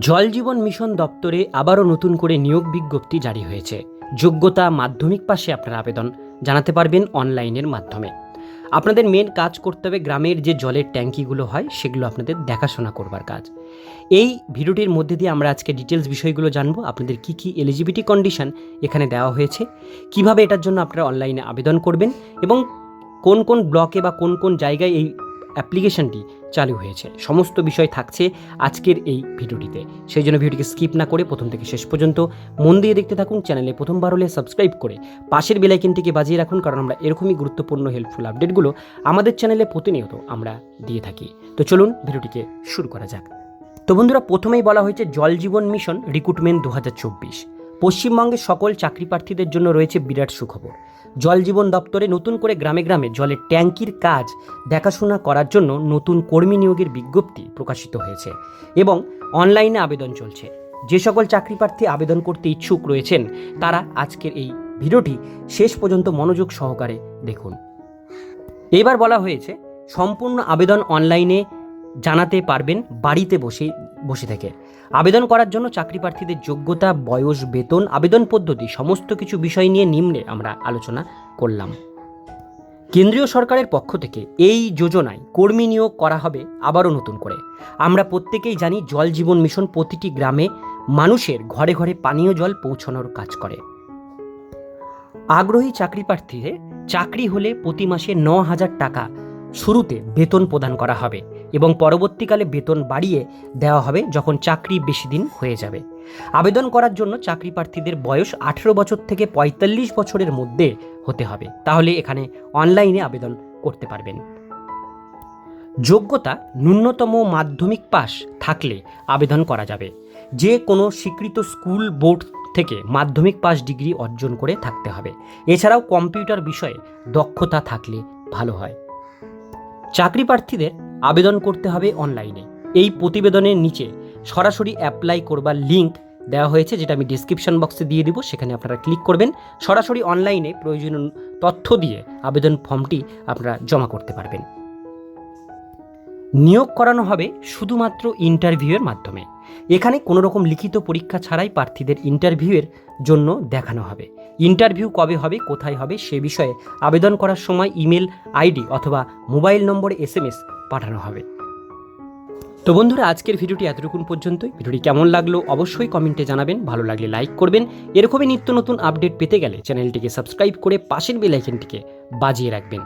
জল জীবন মিশন দপ্তরে আবারও নতুন করে নিয়োগ বিজ্ঞপ্তি জারি হয়েছে। যোগ্যতা মাধ্যমিক পাশে আপনারা আবেদন। জানাতে পারবেন অনলাইনের মাধ্যমে। আপনাদের মেন কাজ করতে হবে গ্রামের যে জলের ট্যাঙ্কিগুলো হয়, সেগুলো আপনাদের দেখাশোনা করবার কাজ। এই ভিডিওটির মধ্যে দিয়ে আমরা আজকে ডিটেলস বিষয়গুলো জানব, আপনাদের কি কি এলিজিবিলিটি কন্ডিশন এখানে দেওয়া হয়েছে, কীভাবে এটার জন্য আপনারা অনলাইনে আবেদন করবেন এবং কোন কোন ব্লকে বা কোন কোন জায়গায় এই অ্যাপ্লিকেশনটি চালু হয়েছে। সমস্ত বিষয় থাকছে আজকের এই ভিডিওটিতে। সেই জন্য ভিডিওটিকে স্কিপ না করে প্রথম থেকে শেষ পর্যন্ত মন দিয়ে দেখতে থাকুন, চ্যানেলে প্রথমবার হলে সাবস্ক্রাইব করে পাশের বেলাইকেনটিকে বাজিয়ে রাখুন, কারণ আমরা এরকমই গুরুত্বপূর্ণ হেল্পফুল আপডেটগুলো আমাদের চ্যানেলে প্রতিনিয়ত আমরা দিয়ে থাকি। তো চলুন ভিডিওটিকে শুরু করা যাক। তো বন্ধুরা, প্রথমেই বলা হয়েছে জল জীবন মিশন রিক্রুটমেন্ট দু হাজার চব্বিশ। পশ্চিমবঙ্গের সকল চাকরি প্রার্থীদের জন্য রয়েছে বিরাট সুখবর। জল জীবন দপ্তরে নতুন করে গ্রামে গ্রামে জলের ট্যাঙ্কির কাজ দেখাশোনা করার জন্য নতুন কর্মী নিয়োগের বিজ্ঞপ্তি প্রকাশিত হয়েছে এবং অনলাইনে আবেদন চলছে। যে সকল চাকরি প্রার্থী আবেদন করতে ইচ্ছুক রয়েছেন, তারা আজকের এই ভিডিওটি শেষ পর্যন্ত মনোযোগ সহকারে দেখুন। এবার বলা হয়েছে, সম্পূর্ণ আবেদন অনলাইনে জানাতে পারবেন বাড়িতে বসে বসে থেকে। আবেদন করার জন্য চাকরি প্রার্থীদের যোগ্যতা, বয়স, বেতন, আবেদন পদ্ধতি সমস্ত কিছু বিষয় নিয়ে নিম্নে আমরা আলোচনা করলাম। কেন্দ্রীয় সরকারের পক্ষ থেকে এই যোজনায় কর্মী নিয়োগ করা হবে আবারও নতুন করে। আমরা প্রত্যেকেই জানি জল জীবন মিশন প্রতিটি গ্রামে মানুষের ঘরে ঘরে পানীয় জল পৌঁছানোর কাজ করে। আগ্রহী চাকরি প্রার্থীদের চাকরি হলে প্রতি মাসে ন হাজার টাকা শুরুতে বেতন প্রদান করা হবে। এবং পরবর্তীকালে বেতন বাড়িয়ে দেওয়া হবে যখন চাকরি বেশি দিন হয়ে যাবে। আবেদন করার জন্য চাকরি প্রার্থীদের বয়স আঠেরো বছর থেকে পঁয়তাল্লিশ বছরের মধ্যে হতে হবে। তাহলে এখানে অনলাইনে আবেদন করতে পারবেন। যোগ্যতা ন্যূনতম মাধ্যমিক পাস থাকলে আবেদন করা যাবে। যে কোনো স্বীকৃত স্কুল বোর্ড থেকে মাধ্যমিক পাস ডিগ্রি অর্জন করে থাকতে হবে। এছাড়াও কম্পিউটার বিষয়ে দক্ষতা থাকলে ভালো হয়। চাকরি প্রার্থীদের আবেদন করতে হবে অনলাইনে। এই প্রতিবেদনের নিচে সরাসরি অ্যাপ্লাই করবার লিঙ্ক দেওয়া হয়েছে, যেটা আমি ডিসক্রিপশন বক্সে দিয়ে দিব, সেখানে আপনারা ক্লিক করবেন। সরাসরি অনলাইনে প্রয়োজনীয় তথ্য দিয়ে আবেদন ফর্মটি আপনারা জমা করতে পারবেন। নিয়োগ করানো হবে শুধুমাত্র ইন্টারভিউয়ের মাধ্যমে। এখানে কোনো রকম লিখিত পরীক্ষা ছাড়াই প্রার্থীদের ইন্টারভিউয়ের জন্য দেখানো হবে। ইন্টারভিউ কবে হবে, কোথায় হবে, সে বিষয়ে আবেদন করার সময় ইমেল আইডি অথবা মোবাইল নম্বরে এস পাঠানো হবে। তো বন্ধুরা, আজকের ভিডিওটি এতটুকুন পর্যন্তই। ভিডিওটি কেমন লাগল অবশ্যই কমেন্টে জানাবেন। ভালো লাগলে লাইক করবেন। এরকমই নিত্য নতুন আপডেট পেতে গেলে চ্যানেলটিকে সাবস্ক্রাইব করে পাশের বেলাইকেনটিকে বাজিয়ে রাখবেন।